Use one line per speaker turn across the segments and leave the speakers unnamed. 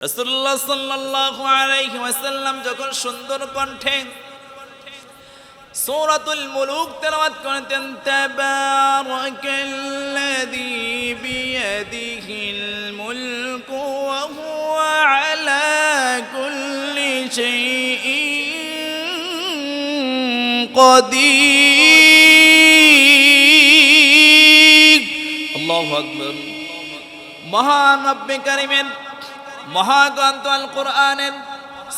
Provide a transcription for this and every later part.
রসুল্লাহ সাল্লাল্লাহু আলাইহি ওয়াসাল্লাম যখন সুন্দর কণ্ঠে সূরাতুল মুলুক তেলাওয়াত করতেন তাবারাকাল্লাযী বিয়াদিহিল মুলকু ওয়া হুয়া আলা কুল্লি শাইইন কদির আল্লাহু আকবার। মহান রব্বে কারিমের মহাগ্রন্থ আল কোরআনের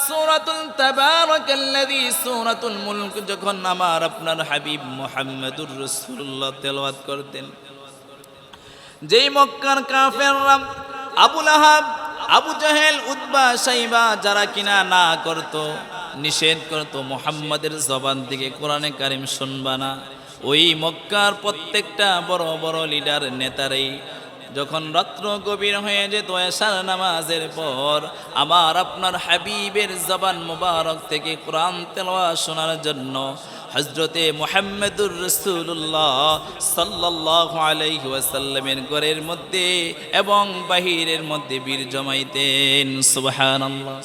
সূরাতুল তাবারাকাল্লাযী সূরাতুল মুলক যখন আমার আপনার হাবিব মুহাম্মদুর রাসূলুল্লাহ তেলাওয়াত করতেন, যেই মক্কার কাফেররা আবু লাহাব, আবু জাহেল, উতবা, সাইবা যারা কিনা না করত, নিষেধ করত, মুহাম্মাদের জবান থেকে কোরআনে কারিম শুনবা না। ওই মক্কার প্রত্যেকটা বড় বড় লিডার নেতারাই যখন রাত্র গভীর হয়ে যেত এশার নামাজের পর, আমার আপনার হাবিবের জবান মুবারক থেকে কোরআন তেলোয়া শোনার জন্য হজরতে মোহাম্মদুর রসুল্লাহ সাল্লাহ আলাইহি ওয়াসাল্লামের ঘরের মধ্যে এবং বাহিরের মধ্যে বীর জমাইতেন। সুবহানাল্লাহ।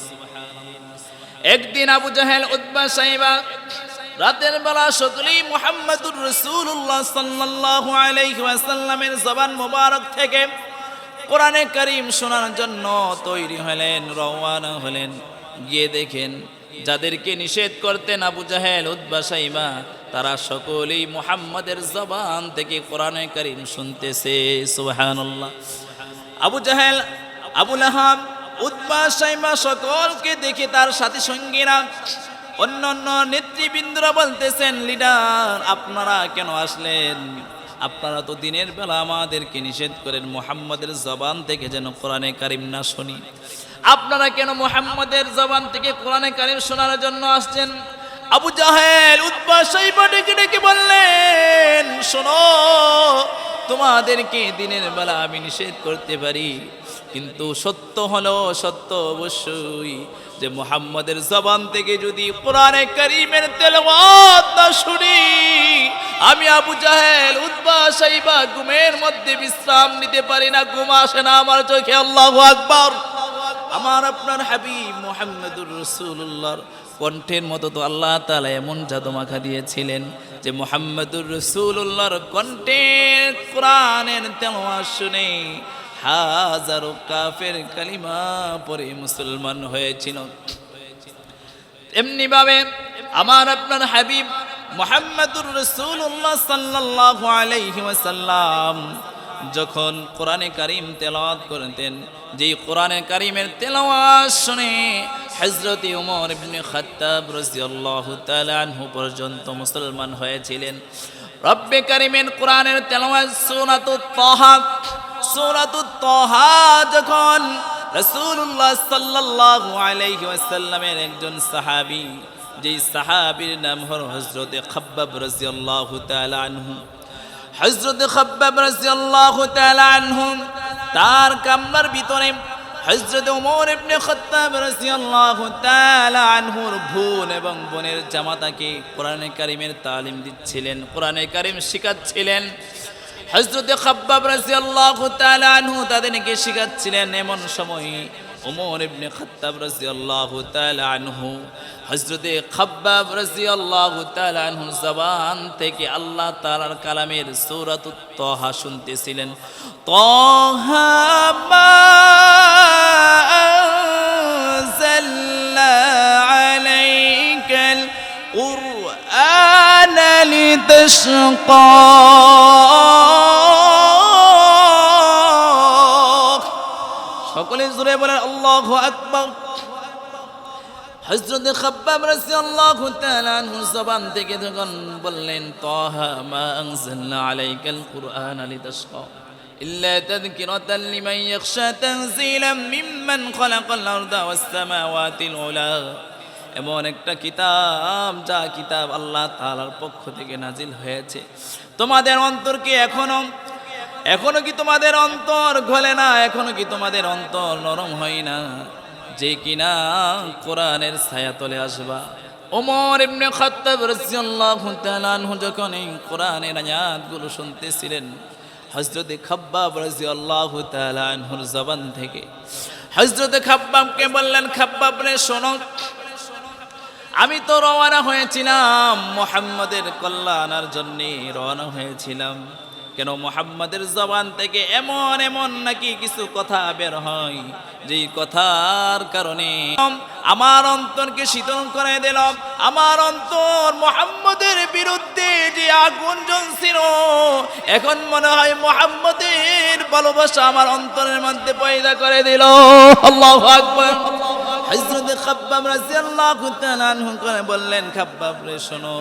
একদিন আবু জাহেল উদ্বা সাইবা রাতের বেলা সকলেই মোহাম্মদুর রসুল্লাহ সাল্লাল্লাহু আলাইহি ওয়াসাল্লামের জবান মোবারক থেকে কোরআনে করিম শোনার জন্য তৈরি হলেন, রওয়ানা হলেন। গিয়ে দেখেন, যাদেরকে নিষেধ করতেন আবু জাহেল উদ্বা তারা সকলেই মুহাম্মাদের জবান থেকে কোরআনে করিম শুনতেছে, সুবহানাল্লাহ। আবু জাহেল, আবু লাহাব উদ্বা সকলকে দেখে তার সাথী সঙ্গীরা অন্য অন্য নেতৃবৃন্দরা বলতেছেন, লিডার, আপনারা কেন আসলেন? আপনারা তো দিনের বেলা আমাদেরকে নিষেধ করেন, মোহাম্মদের জবান থেকে যেন কোরআনে কারিম না শুনি। আপনারা কেন মোহাম্মদের জবান থেকে কোরআনে কারিম শোনার জন্য আসছেন? আবু জাহেল সাইবা ডেকে ডেকে বললেন, শোনো, তোমাদেরকে দিনের বেলা আমি নিষেধ করতে পারি কিন্তু সত্য হলো, সত্য অবশ্যই যে মুহাম্মদের জবান থেকে যদি কোরআনে করিমের তেলাওয়াত শুনি, আমি আবু জাহেল উদ্বা সাইবা ঘুমের মধ্যে বিশ্রাম নিতে পারি না, ঘুম আসে না আমার চোখে, আল্লাহ আকবার। আমার আপনার হাবিব মোহাম্মদুর রসুল্লাহর কণ্ঠের মতো তো আল্লাহ তালা এমন জাদু মাখা দিয়েছিলেন যে মোহাম্মদুর রসুল্লাহর কণ্ঠের কোরআনের তেলোয়া শুনে হাজারো কাফের কালিমা পরে মুসলমান হয়েছিল। এমনি ভাবে আমার আপনার হাবিব মোহাম্মদুর রসুল্লাহ সাল্লাল্লাহু আলাইহি ওয়াসাল্লাম যখন কোরআনে কারিম তেলাওয়াত করতেন, যেই কোরআনে কারিমের তেলাওয়াত শুনে হযরত ওমর ইবনে খাত্তাব রাদিয়াল্লাহু তাআলা আনহু পর্যন্ত মুসলমান হয়েছিলেন। রব্বে কারিমের কোরআনের তেলাওয়াত সূরাতুত তাহা সূরাতুত যখন রাসূলুল্লাহ একজন সাহাবী, যেই সাহাবীর নাম হল হযরতে খাব্বাব রাদিয়াল্লাহু তাআলা আনহু হজরত খব্বাব রাদিয়াল্লাহু তাআলা আনহু, তার কামরার ভিতরে হজরত ওমর ইবনে খাত্তাব রাদিয়াল্লাহু তাআলা আনহুর বোন এবং বোনের জামাতাকে কোরআনে কারিমের তালিম দিচ্ছিলেন, কোরআনে কারিম শিখাচ্ছিলেন। হজরত খব্বাব রাদিয়াল্লাহু তাআলা আনহু তাদেরকে শিখাচ্ছিলেন এমন সময় ওমর ইবনে খাত্তাব রাদিয়াল্লাহু তাআলা আনহু, হযরতে খাব্বাব রাদিয়াল্লাহু তাআলা আনহু জবান থেকে আল্লাহ তাআলার কালামের সূরাতুত তাহা শুনতেছিলেন। তাহা মা আনজালনা আলাইকাল কুরআনা লিতাশকা। বলেন, আল্লাহ আকবর। হজরত খাব্বাব রাদিয়াল্লাহু তাআলা থেকে যখন বললেন, তাহা মা আনজালনা আলাইকাল কুরআন লিতাশকা ইল্লা তাযকিরাতান লিমান তানজিলাম মিম্মান খালাকাল আরদা ওয়াস সামাওয়াতিল উলা। এমন একটা কিতাব, যা কিতাব আল্লাহ তাআলার পক্ষ থেকে নাজিল হয়েছে। তোমাদের অন্তরকে এখনও এখনও কি তোমাদের অন্তর গলে না? এখনও কি তোমাদের অন্তর নরম হয় না? যে কিনা কোরআনের ছায়া তলে আসবা। ওমর ইবনে খাত্তাব রাদিয়াল্লাহু তাআলা যখন এই কোরআনের আয়াতগুলো শুনতেছিলেন, হযরত খাব্বাব রাদিয়াল্লাহু তাআলা আনহুর জবান থেকে হজরতে খাব্বাবকে বললেন, খাব্বাব রে, শোনো, আমি তো রওনা হয়েছিলাম, মোহাম্মদের কল্যাণার জন্য রওনা হয়েছিলাম। কেন মোহাম্মদের জবান থেকে এমন এমন নাকি কিছু কথা বের হয়? যেই কথার কারণে আমার অন্তরকে শীতল করে দিল। আমার অন্তর মোহাম্মদের বিরুদ্ধে যে আগুন জ্বলছিল, এখন মনে হয় মোহাম্মদের ভালোবাসা আমার অন্তরের মধ্যে পয়দা করে দিল। আল্লাহু আকবার। হযরত খাব্বাব রাদিয়াল্লাহু তাআলা বললেন, খাব্বাব রে শোনো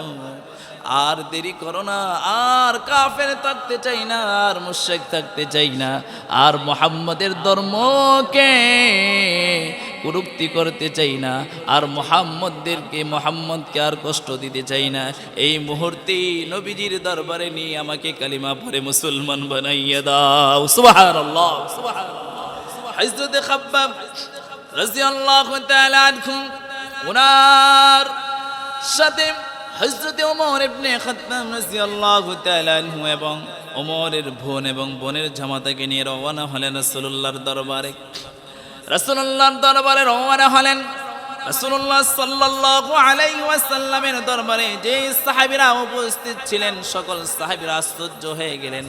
আর দেরি করো না, আর কাফের থাকতে চাই না, আর মুশরিক থাকতে চাই না, আর মোহাম্মদের ধর্মকে কুরুক্তি করতে চাই না, আর মোহাম্মদদেরকে, মোহাম্মদকে আর কষ্ট দিতে চাই না। এই মুহূর্তে নবীজির দরবারে নিয়ে আমাকে কালিমা পরে মুসলমান বানাইয়া দাও। তাআলা আনহু ওনার সাথে হযরত ওমর ইবনে খাত্তাব রাদিয়াল্লাহু তাআলা আনহু এবং ওমরের বোন এবং বোনের জামাতাকে নিয়ে রওনা হলেন রাসূলুল্লাহর দরবারে। রাসূলুল্লাহর দরবারে রওনা হলেন। রাসূলুল্লাহ সাল্লাল্লাহু আলাইহি ওয়াসাল্লামের দরবারে যে সাহাবীরা উপস্থিত ছিলেন, সকল সাহাবীরা আশ্চর্য হয়ে গেলেন।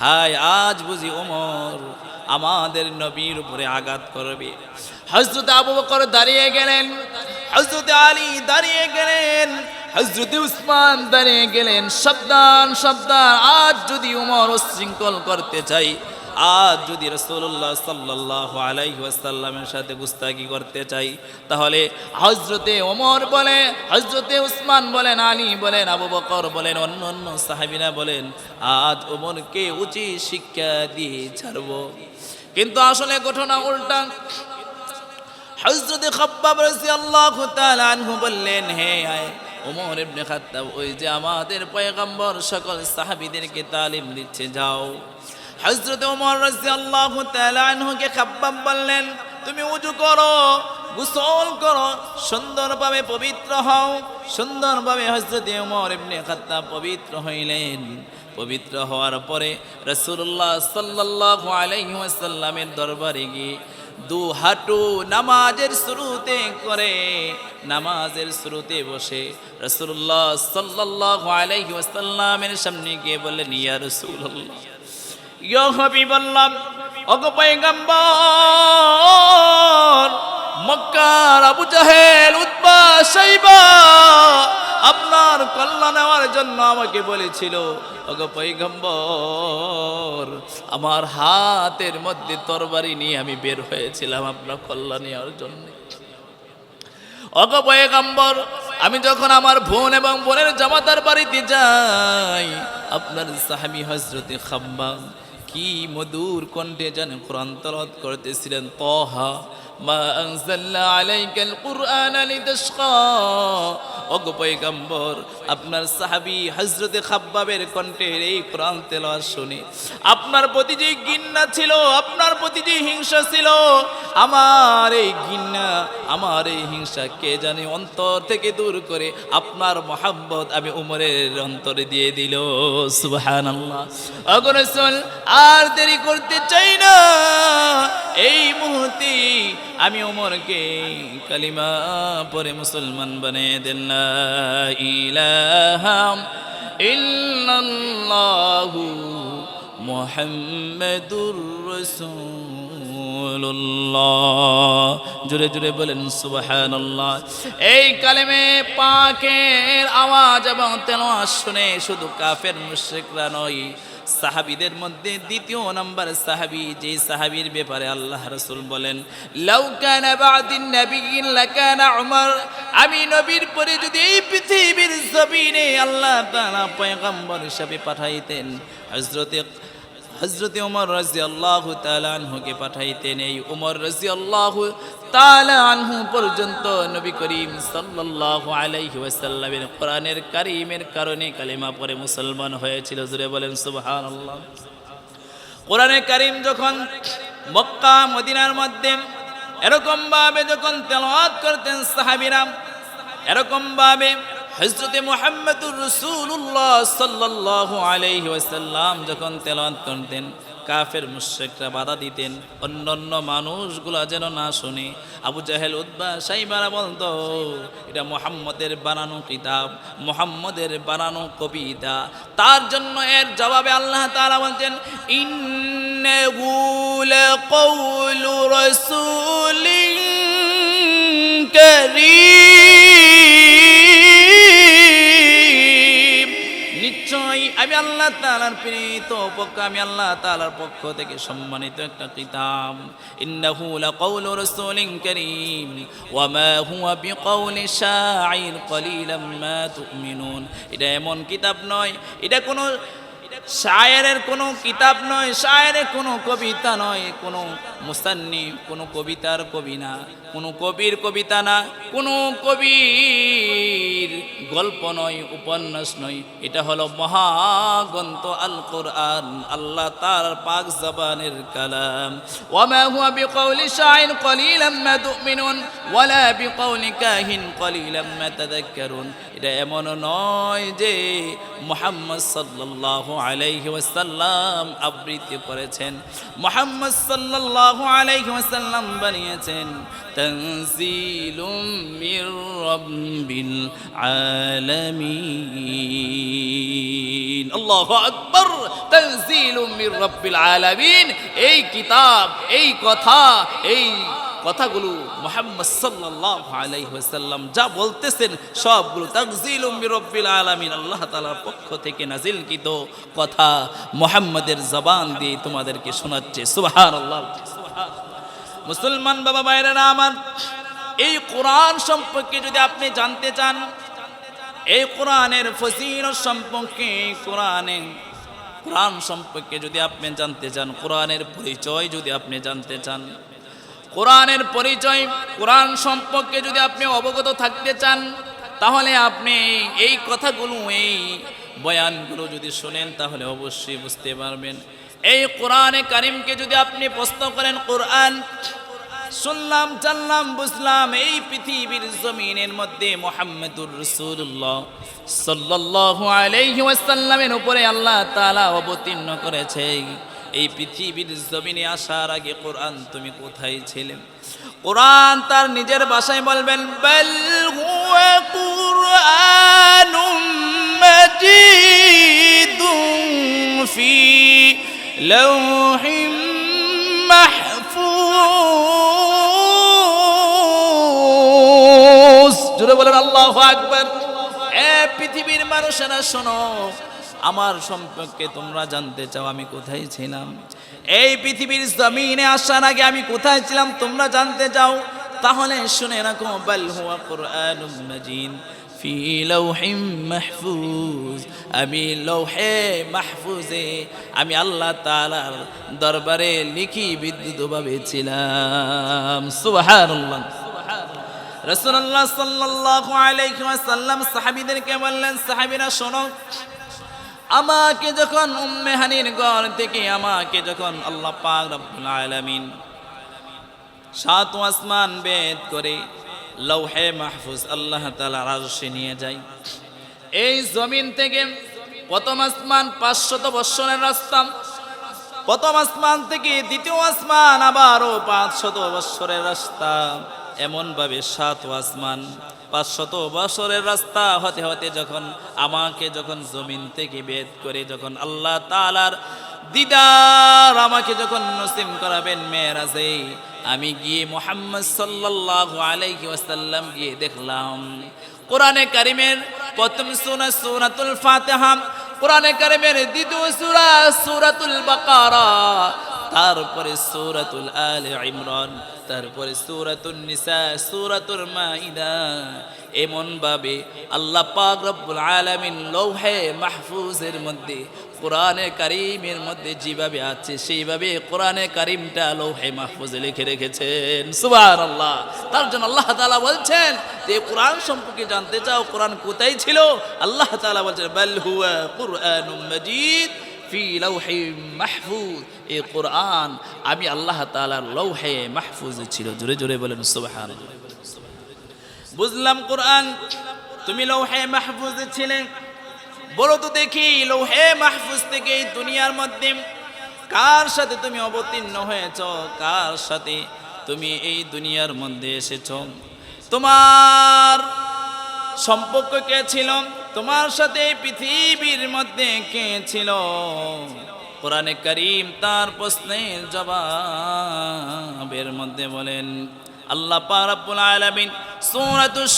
হায়, আজ বুঝি ওমর আমাদের নবীর উপরে আঘাত করবে। হজরত আবু বকর দাঁড়িয়ে গেলেন হজরত আলী দাঁড়িয়ে গেলেন হজরত উসমান দাঁড়িয়ে গেলেন। সাবধান সাবধান, আজ যদি উমর উশৃঙ্খল করতে চাই আজ যদি রসুল্লাহ সাল্লাহ আলাইসাল্লামের সাথে গুস্তাকি করতে চাই, তাহলে হজরতে ওমর বলে হজরতে উসমান বলেন, আলী বলেন, আবু বকর বলেন, অন্য অন্য সাহাবিনা বলেন, আজ ওমরকে উচিত শিক্ষা দিয়ে ছাড়ব। কিন্তু আসলে ঘটনা উল্টা। হজরত খাব্বাব তাআলা আনহু বললেন, হে আয় ওমর ইবনে খাত্তাব, ওই যে আমাদের পয়গম্বর সকল সাহাবীদেরকে তালিম দিচ্ছে, যাও। হজরত ওমর রাদিয়াল্লাহু তাআলা আনহুকে খাব্বাব বললেন, তুমি উজু করো, গোসল করো, সুন্দরভাবে পবিত্র হও। সুন্দরভাবে হজরত ওমর ইবনে খাত্তাব পবিত্র হইলেন। পবিত্র হওয়ার পরে রসুল্লাহ সাল্লাল্লাহু আলাইহি ওয়াসাল্লামের দরবারে গিয়ে দু হাঁটু নামাজের শুরুতে করে নামাজের শুরুতে বসে রসুল্লাহ সাল্লাল্লাহু আলাইহি ওয়াসাল্লামের সামনে গিয়ে বললেন, ইয়া রাসূলুল্লাহ পয়গম্বর, মক্কার আবু জাহেল সাইবা, আপনার কল্যাণ নেওয়ার জন্য আমাকে বলেছিল, ওগো পৈগম্বর আমার হাতের মধ্যে তরবারি নিয়ে আমি বের হয়েছিলাম আপনার কল্যাণ নেওয়ার জন্য। অগপয়গম্বর আমি যখন আমার বোন এবং বোনের জামাতার বাড়িতে যাই, আপনার সাহাবি হজরতে খাম্বাম কি মধুর কণ্ঠে যেন ক্রান্তরত করতেছিলেন তহা মা আনজাল্লা আলাইকাল কুরআন লিতাশকা। ওগো পয়গম্বর, আপনার সাহাবী হযরতে খাব্বাবের কণ্ঠের এই কোরআন তেলাওয়াত শুনে। আপনার প্রতি যে গিন্না ছিল, আপনার প্রতি যে হিংসা ছিল, আমার এই গিন্না আমার এই হিংসা কে জানে অন্তর থেকে দূর করে আপনার মোহাম্মত আমি উমরের অন্তরে দিয়ে দিল। ওগো রাসূল, আর দেরি করতে চাই না। এই মুহূর্তে আমি ওমরকে কালিমা পরে মুসলমান বনে দেন। লা ইলাহা ইল্লাল্লাহু মুহাম্মাদুর জোরে জোরে বলেন, সুবহানাল্লাহ। এই কালেমে পাকের আওয়াজ এবং তেলাওয়াত শুনে শুধু কাফের মুশরিকরা নয়, সাহাবিদের মধ্যে দ্বিতীয় নম্বর সাহাবি যে সাহাবির ব্যাপারে আল্লাহ রসুল বলেন আমি নবীর পরে যদি এই পৃথিবীর জমিনে আল্লাহ তাআলা পয়গম্বর হিসাবে পাঠাইতেন, হযরতে হজরত উমর রাজি আল্লাহ আনহুকে পাঠাইতেন। এই উমর রাজি আল্লাহ আনহু পর্যন্ত নবী করিম সাল্লাল্লাহু আলাইহি ওয়াসাল্লামের কোরআনের কারিমের কারণে কালিমা পরে মুসলমান হয়েছিল। জুড়ে বলেন, সুবহানাল্লাহ। কোরআনের কারিম যখন মক্কা, মদিনার মধ্যে এরকম ভাবে যখন তেলাওয়াত করতেন সাহাবীরা এরকম ভাবে হজরতে মোহাম্মদুর রসুল্লাহ সাল্লাল্লাহু আলাইহি ওয়াসাল্লাম যখন তেলাওয়াত করতেন, কাফের মুশ্রেকরা বাধা দিতেন অন্য অন্য মানুষগুলা যেন না শুনে। আবু জাহেল উদ্বা সাইবারা বলতো, এটা মোহাম্মদের বানানো কিতাব, মোহাম্মদের বানানো কবিতা। তার জন্য এর জবাবে আল্লাহ তারা বলছেন রাসূলিন কারীম। আমি আল্লাহ তালার প্রীত পক্ষ, আমি আল্লাহ তালার পক্ষ থেকে সম্মানিত একটা কিতাব। ইন্নাহু লাকাউলু রাসূলিন কারীম, ওয়া মা হুয়া বিকাউলি শাঈর কলিলাম মা তুমিনুন। এটা এমন কিতাব নয়, এটা কোনো শায়েরের কোনো কিতাব নয়, শায়েরের কোনো কবিতা নয়, কোনো মুসান্নি কোনো কবিতার কবি না, কোনো কবির কবিতা না, কোনো কবির গল্প নয়, উপন্যাস নয়। এটা হলো মহাগন্ত আল কোরআন আল্লাহ তার পাক জবানের কালাম। ওয়ামা হুয়া বিকাউলি শাইন কলিলাম মা তুমিনুন ওয়ালা বিকাউলি কাহিন কলিলাম মা তাযাক্কারুন এটা এমন নয় যে মুহাম্মদ সাল্লাল্লাহু আলাইহি ওয়াসাল্লাম আবৃত্তি করেছেন। মুহাম্মদ সাল্লাল্লাহু আলাইহি ওয়াসাল্লাম বানিয়েছেন, তানজিলুম মির রাব্বিল আলামিন। আল্লাহু আকবার, তানজিলুম মির রাব্বিল আলামিন। এই কিতাব, এই কথা, এই কথাগুলো মোহাম্মদ সাল্লাল্লাহু আলাইহি ওয়াসাল্লাম যা বলতেছেন সবগুলো তাকজিলুম মিরাব্বিল আলামিন, আল্লাহ তাআলার পক্ষ থেকে নাজিলকৃত কথা মোহাম্মদের জবান দিয়ে তোমাদেরকে শোনাচ্ছে। সুবহানাল্লাহ। মুসলমান বাবা ভাইয়েরা আমার, এই কোরআন সম্পর্কে যদি আপনি জানতে চান, এই কোরআনের ফজিলত সম্পর্কে কোরআনের কোরআন সম্পর্কে যদি আপনি জানতে চান, কোরআনের পরিচয় যদি আপনি জানতে চান কোরআনের পরিচয়, কোরআন সম্পর্কে যদি আপনি অবগত থাকতে চান, তাহলে আপনি এই কথাগুলো, এই বয়ানগুলো যদি শোনেন, তাহলে অবশ্যই বুঝতে পারবেন। এই কোরআনে কারিমকে যদি আপনি প্রশ্ন করেন, কোরআন শুনলাম, জানলাম, বুঝলাম, এই পৃথিবীর জমিনের মধ্যে মোহাম্মদুর রসুল্লাহ সাল্লাল্লাহু আলাইহি উপরে আল্লাহ তাআলা অবতীর্ণ করেছে। এই পৃথিবীর জমিনে আসার আগে কোরআন তুমি কোথায় ছিলে? কোরআন তার নিজের ভাষায় বলবেন জুড়ে বলেন, আল্লাহ আকবর। এ পৃথিবীর মানুষেরা শোনো আমার সম্পর্কে তোমরা জানতে চাও আমি কোথায় ছিলাম। এই পৃথিবীর জমিনে আসার আগে আমি কোথায় ছিলাম তোমরা জানতে চাও? তাহলে শুনে রাখো, বাল হুয়া কুরআনুম মাজিদ। ফি লাউহিম মাহফুজ, আমি লৌহে মাহফুজে, আমি আল্লাহ তাআলার দরবারে লিখি বিদ্যুৎভাবে ছিলাম। সুবহানাল্লাহ। রাসূলুল্লাহ সাল্লাল্লাহু আলাইহি ওয়াসাল্লাম সাহাবীদেরকে বললেন, সাহাবীরা শোনো আমাকে যখন উম্মে হানির ঘর থেকে আমাকে যখন আল্লাহ পাক রব্বুল আলামিন সাত আসমান বেদ করে লৌহে মাহফুজ আল্লাহ তাআলা আরশে নিয়ে যায়। এই জমিন থেকে প্রথম আসমান পাঁচশত বৎসরের রাস্তা, প্রথম আসমান থেকে দ্বিতীয় আসমান আবারও পাঁচশত বৎসরের রাস্তা। এমনভাবে সাত আসমান পাঁচশত বছরের রাস্তা হতে হতে যখন আমাকে যখন জমিন থেকে বেদ করে যখন আল্লাহ তালার দিদার আমাকে যখন নসিম করাবেন মেয়েরাজে, আমি গিয়ে মোহাম্মদ সাল্লাল্লাহু আলাইহি ওয়াসাল্লাম গিয়ে দেখলাম, কোরআনে কারিমের প্রথম সূরা সূরাতুল ফাতিহা, কোরআনে কারিমের দ্বিতীয় সুরা সূরাতুল বাকারা, তারপরে সূরাতুল আলে ইমরান তারপরে সূরাতুন নিসা, সূরাতুল মাইদা। এমন ভাবে আল্লাহ পাক রব্বুল আলামিন লৌহে মাহফুজের মধ্যে, কোরআনে কারিমের মধ্যে যেভাবে আছে, সেইভাবে কোরআনে কারিমটা লৌহে মাহফুজে লিখে রেখেছেন। সুবহানাল্লাহ। তার জন্য আল্লাহ তাআলা বলছেন, যে কোরআন সম্পর্কে জানতে চাও, কোরআন কোথায় ছিল? আল্লাহ তাআলা বলছেন, বাল হুয়া কুরআনুম মাজিদ। ফি লৌহে মাহফুজ। এই কোরআন আমি আল্লাহ তাআলার লৌহে মাহফুজ ছিল। জোরে জোরে বলেন সুবহানাল্লাহ। বুঝলাম কোরআন, তুমি লৌহে মাহফুজে ছিলে। বলো তো দেখি লৌহে মাহফুজ থেকে এই দুনিয়ার মধ্যে কার সাথে তুমি অবতীর্ণ হয়েছ? কার সাথে তুমি এই দুনিয়ার মধ্যে এসেছ? তোমার সম্পর্ক কে ছিল? তোমার সাথে পৃথিবীর মধ্যে কে ছিল? কোরআনে করিম তার প্রশ্নের জবাবের মধ্যে বলেন, আল্লাহ পাক রব্বুল আলামিন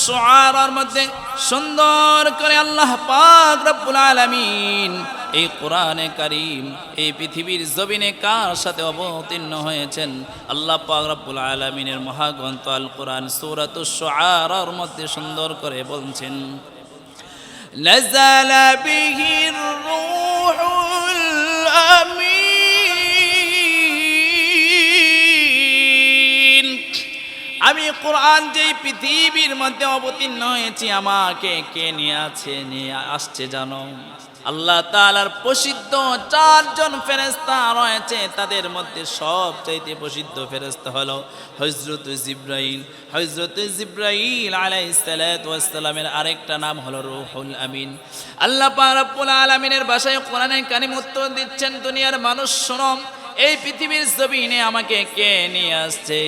শুআরার মধ্যে সুন্দর করে আল্লাহ পাক রব্বুল আলামিন এই কোরআনে কারীম এই পৃথিবীর জমিনে কার সাথে অবতীর্ণ হয়েছেন? আল্লাহ পাক রব্বুল আলামিনের মহাগ্রন্থ আল কোরআন শুআরার মধ্যে সুন্দর করে বলছেন نزل به الروح الأمين আমি কোরআন যেই পৃথিবীর মধ্যে অবতীর্ণ হয়েছি আমাকে কে নিয়ে আছে নিয়ে আসছে জানো আল্লাহ তালার প্রসিদ্ধ চারজন ফেরেস্তা রয়েছে, তাদের মধ্যে সবচাইতে প্রসিদ্ধ ফেরেস্তা হলো হজরত জিব্রাইল। হজরত জিব্রাইল আলাইসালামের আরেকটা নাম হলো রুহুল আমিন। আল্লাহ পাক রব্বুল আলামিনের বাসায় কোরআনে কানিম উত্তর দিচ্ছেন, দুনিয়ার মানুষ শোনো এই পৃথিবীর জমিনে আমাকে কে নিয়ে আসছে?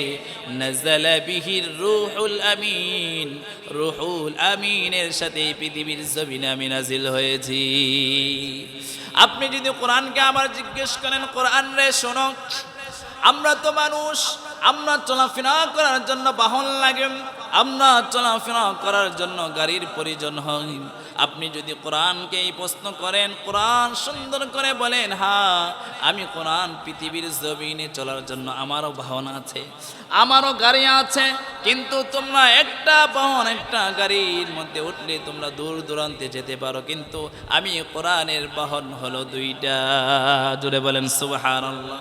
বিহির রুহুল আমিন। রুহুল আমিনের সাথে এই পৃথিবীর জমিনে আমি নাজিল হয়েছি। আপনি যদি কোরআনকে আমার জিজ্ঞেস করেন, কোরআন রে, শোনো, আমরা তো মানুষ, আমরা চলাফেরা করার জন্য বাহন লাগে, আমরা চলাফেরা করার জন্য গাড়ির প্রয়োজন হয় আপনি যদি কোরআনকে এই প্রশ্ন করেন, কোরআন সুন্দর করে বলেন হ্যাঁ আমি কোরআন পৃথিবীর জমিনে চলার জন্য আমারও বাহন আছে, আমারও গাড়ি আছে, কিন্তু তোমরা একটা বাহন, একটা গাড়ির মধ্যে উঠলে তোমরা দূর দূরান্তে যেতে পারো, কিন্তু আমি কোরআনের বাহন হলো দুইটা। জুড়ে বলেন, সুবহানাল্লাহ।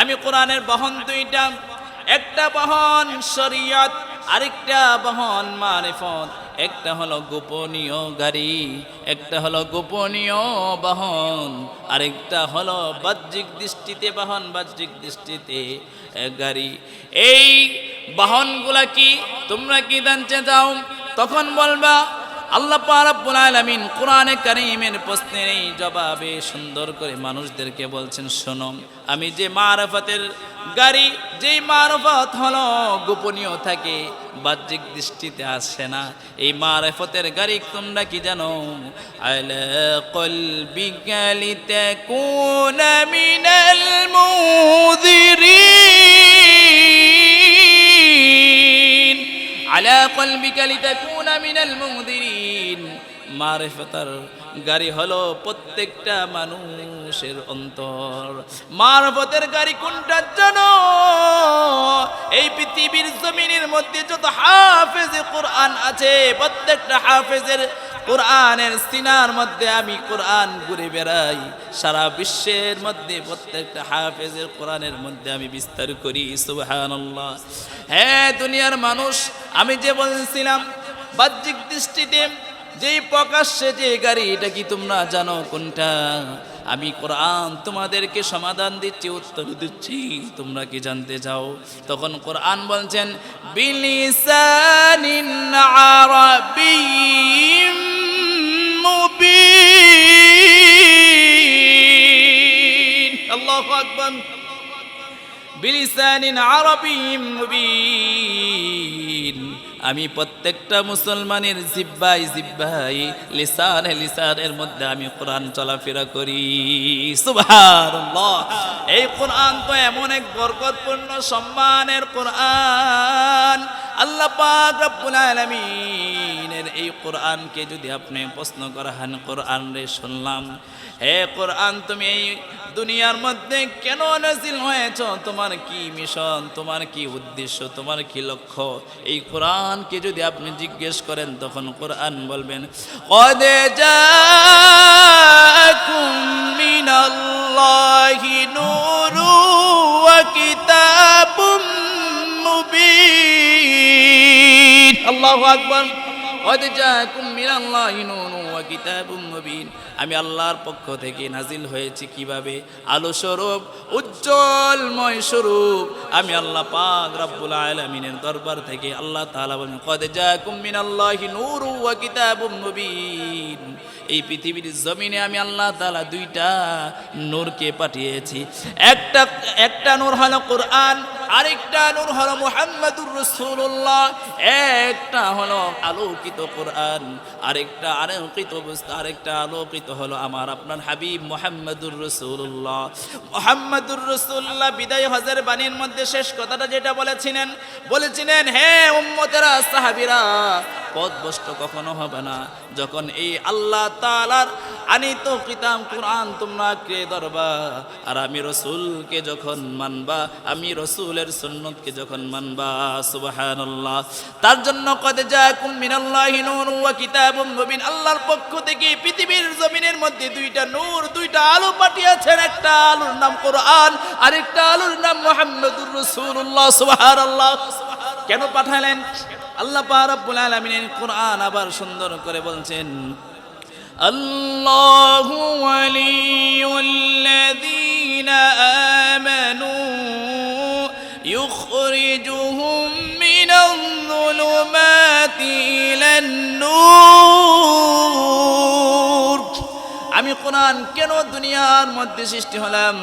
আমি কোরআনের বাহন দুইটা, একটা বাহন শরিয়ত, আরেকটা বাহন মারিফত। একটা হলো গোপনীয় গাড়ি, একটা হলো গোপনীয় বাহন, আরেকটা হলো বাহ্যিক দৃষ্টিতে বাহন, বাহ্যিক দৃষ্টিতে গাড়ি। এই বাহনগুলা কি? তোমরা কি জানতে যাও তখন বলবা আল্লাহ পারাব্বুল আলামিন কোরআনে কারীমের প্রশ্নের জবাবে সুন্দর করে মানুষদেরকে বলছেন, শোনো, আমি যে মারফতের গাড়ি, যেই মারফত হলো গোপনীয় থাকে, বাহ্যিক দৃষ্টিতে আসে না। এই মারফতের গাড়ি তোমরা কি জানো? আলা কলবিকা লিতাকুনা মিনাল মুযিরিন আলা কলবিকা লিতাকুনা মিনাল মুযিরিন মারিফতার গাড়ি হলো প্রত্যেকটা মানুষের অন্তর। মারফতের গাড়ি কোনটা জানো? এই পৃথিবীর জমিনের মধ্যে যত হাফেজ কোরআন আছে, প্রত্যেকটা হাফেজের কোরআনের সিনার মধ্যে আমি কোরআন ঘুরে বেড়াই। সারা বিশ্বের মধ্যে প্রত্যেকটা হাফেজের কোরআনের মধ্যে আমি বিস্তার করি, সুবহানাল্লাহ। হ্যাঁ দুনিয়ার মানুষ, আমি যে বলছিলাম, বাহ্যিক দৃষ্টিতে যেই প্রকাশ্যে যে গাড়ি এটা কি তোমরা জানো কোনটা? আমি কোরআন তোমাদেরকে সমাধান দিচ্ছি, উত্তর দিচ্ছি। তোমরা কি জানতে চাও? তখন কোরআন বলছেন, বিলিসানিন আরাবিয়্যিম মুবিন। আল্লাহু আকবার। বিলিসানিন মুবিন। আমি প্রত্যেকটা মুসলমানের জিব্বাই জিব্বাই লিসার লিসানের মধ্যে আমি কোরআন চলাফেরা করি। সুবহানাল্লাহ। এই কোরআন তো এমন এক বরকতপূর্ণ সম্মানের কোরআন। আল্লাহ পাক রব্বুল আলামিনের এই কোরআনকে যদি আপনি প্রশ্ন করা হন কোরআন রে শুনলাম, হে কোরআন, তুমি এই দুনিয়ার মধ্যে কেন নাজিল হয়েছ? তোমার কি মিশন? তোমার কি উদ্দেশ্য? তোমার কি লক্ষ্য? এই কোরআনকে যদি আপনি জিজ্ঞেস করেন, তখন কোরআন বলবেন, কদে জাকুম মিনাল্লাহি নূরু। ওয়া কিতাবুম মুবিন আল্লাহু আকবার قد جاءكم من মিনাল্লাহি নূরুন ওয়া কিতাবুম মুবিন আমি আল্লাহর পক্ষ থেকে নাজিল হয়েছি কিভাবে আলো স্বরূপ উজ্জ্বলময় স্বরূপ আমি আল্লাহ পাক রব্বুল আলামিনের দরবার থেকে আল্লাহ তাআলা বলেন কদ জাকুম মিনাল্লাহি নূরু ওয়া কিতাবুম মুবিন এই পৃথিবীর জমিনে আমি আল্লাহ তালা দুইটা নূরকে পাঠিয়েছি। একটা একটা নূর হলো কোরআন আরেকটা নূর হলো মুহাম্মাদুর রাসূলুল্লাহ, একটা হলো আলোকিত কোরআন, আরেকটা আলোকিত বস্তু, আরেকটা আলোকিত হলো আমার আপনার হাবিব মুহাম্মাদুর রাসূলুল্লাহ। মুহাম্মাদুর রাসূলুল্লাহ, বিদায় হজের বাণীর মধ্যে শেষ কথাটা যেটা বলেছিলেন বলেছিলেন, হে উম্মতেরা, সাহাবীরা, পথভ্রষ্ট কখনো হবে না। যখন এই আল্লাহ তাআলার আনিত কিতাব, কোরআন তোমরা কে ধরবা, আর আমি রসুলকে যখন মানবা, আমি রসুলের সুন্নতকে যখন মানবা সুবহানাল্লাহ তার জন্য কদ জাকুম মিনাল্লাহি নূরুন ওয়া কিতাবুম মুবিন আল্লাহর পক্ষ থেকে পৃথিবীর জমিনের মধ্যে দুইটা নূর দুইটা আলো পাঠিয়েছেন একটা আলোর নাম কোরআন আরেকটা আলোর নাম মুহাম্মদুর রাসূলুল্লাহ সুবহানাল্লাহ কেন পাঠালেন আল্লাহ পাক রব্বুল আলামিনের কোরআন আবার সুন্দর করে বলছেন الله ولي الذين آمنوا الظلمات إلى النور আমি কোরআন কেন দুনিয়ার মধ্যে সৃষ্টি হলাম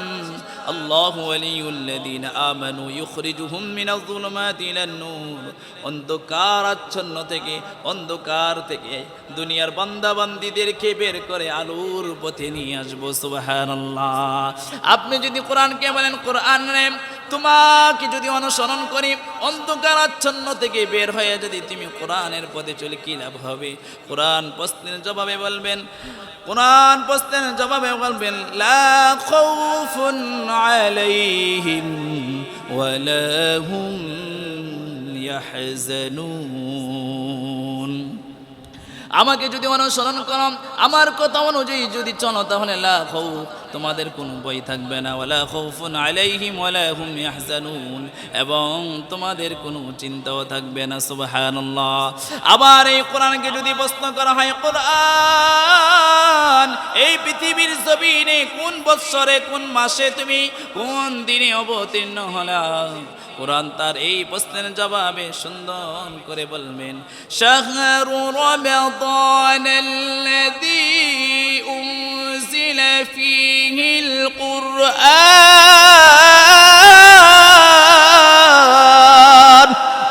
আল্লাহ ওয়ালিউল্লাযীনা আমানু ইউখরিজুহুম মিনাজ যুলুমাতি ইলান নূর অন্ধকার আচ্ছন্ন থেকে অন্ধকার থেকে দুনিয়ার বান্দা বান্দীদেরকে বের করে আলোর পথে নিয়ে আসবো সুবহানাল্লাহ আপনি যদি কোরআনকে বলেন কোরআন রে তোমাকে যদি অনুসরণ করি, অন্ধকার আচ্ছন্ন থেকে বের হয়ে যদি তুমি কোরআনের পথে চলে, কি লাভ হবে? কোরআন প্রশ্নের জবাবে বলবেন, কোরআন প্রশ্নের জবাবে বলবেন, লা আমাকে যদি অনুসরণ করো, আমার কথা অনুযায়ী যদি চলো, তাহলে লা খাউফ তোমাদের কোনো বই থাকবে না। এবং তোমাদের কোনো চিন্তাও থাকবে না, সুবহানাল্লাহ। আবার এই কোরআনকে যদি প্রশ্ন করা হয়, কোরআন, এই পৃথিবীর জমিনে কোন বৎসরে, কোন মাসে তুমি কোন দিনে অবতীর্ণ হলা? কোরআন তার এই প্রশ্নের জবাবে সুন্দর করে বলবেন শাহরু রমাদান الذي أنزل فيه القرآن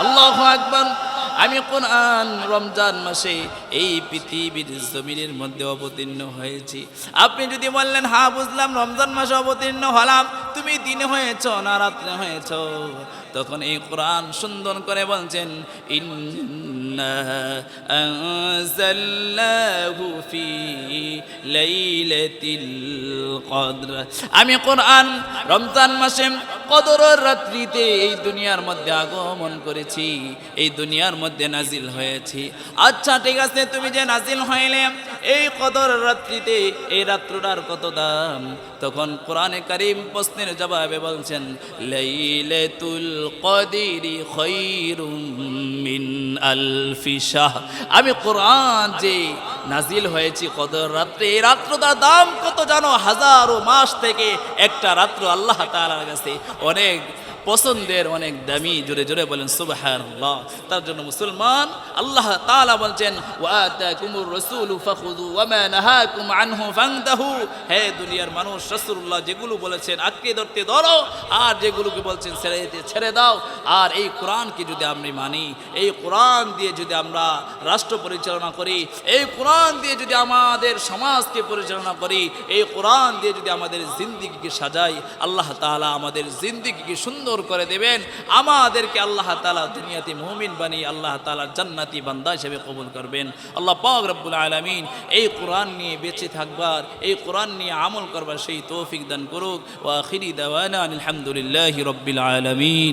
الله أكبر আমি কোরআন রমজান মাসে এই পৃথিবীর জমিনের মধ্যে অবতীর্ণ হয়েছি। আপনি যদি বললেন হা বুঝলাম, রমজান মাসে অবতীর্ণ হলাম। তুমি দিনে হয়েছ না রাত্রে হয়েছ? তখন এই কোরআন সুন্দর করে বলছেন আমি কোরআন রমজান মাসে কদরের রাত্রিতে এই দুনিয়ার মধ্যে আগমন করেছি, এই দুনিয়ার মধ্যে নাজিল হয়েছি। আচ্ছা ঠিক আছে তুমি যে নাজিল হইলে, এই কদর রাত্রিতে, এই রাত্রটার কত দাম? তখন কোরআনে কারিম প্রশ্নের জবাবে বলছেন, লাইলাতুল কদিরি খৈরুম মিন আলফি শাহ। আমি কোরআন যে নাজিল হয়েছি কদর রাত্রে, এই রাত্রটার দাম কত জানো? হাজারো মাস থেকে একটা রাত্র আল্লাহ তাআলার কাছে অনেক পছন্দের, অনেক দামি, জোরে জোরে বলেন, সুবহানাল্লাহ। তার জন্য মুসলমান আল্লাহ তাআলা বলছেন ওয়াতাকুমুর রাসূলু ফাখুযু ওয়া মা নাহাকুম আনহু ফান্তাহু হে দুনিয়ার মানুষ, রাসূলুল্লাহ যেগুলো বলেছেন আঁকড়ে ধরতে ধরো, আর যেগুলোকে বলছেন ছেড়ে ছেড়ে দাও। আর এই কোরআনকে যদি আমরা মানি, এই কোরআন দিয়ে যদি আমরা রাষ্ট্র পরিচালনা করি, এই কোরআন দিয়ে যদি আমাদের সমাজকে পরিচালনা করি, এই কোরআন দিয়ে যদি আমাদের জিন্দিগিকে সাজাই, আল্লাহ তাআলা আমাদের জিন্দিগিকে সুন্দর করে দেবেন। আমাদেরকে আল্লাহ তাআলা দুনিয়াতে মুমিন বানিয়ে আল্লাহ তাআলা জান্নাতি বান্দা হিসেবে কবুল করবেন। আল্লাহ পাক রব্বুল আলমিন এই কোরআন নিয়ে বেঁচে থাকবার, এই কোরআন নিয়ে আমল করবার সেই তৌফিক দান করুক। ওয়াখিরি দাওয়ানা আলহামদুলিল্লাহি রব্বিল আলামিন।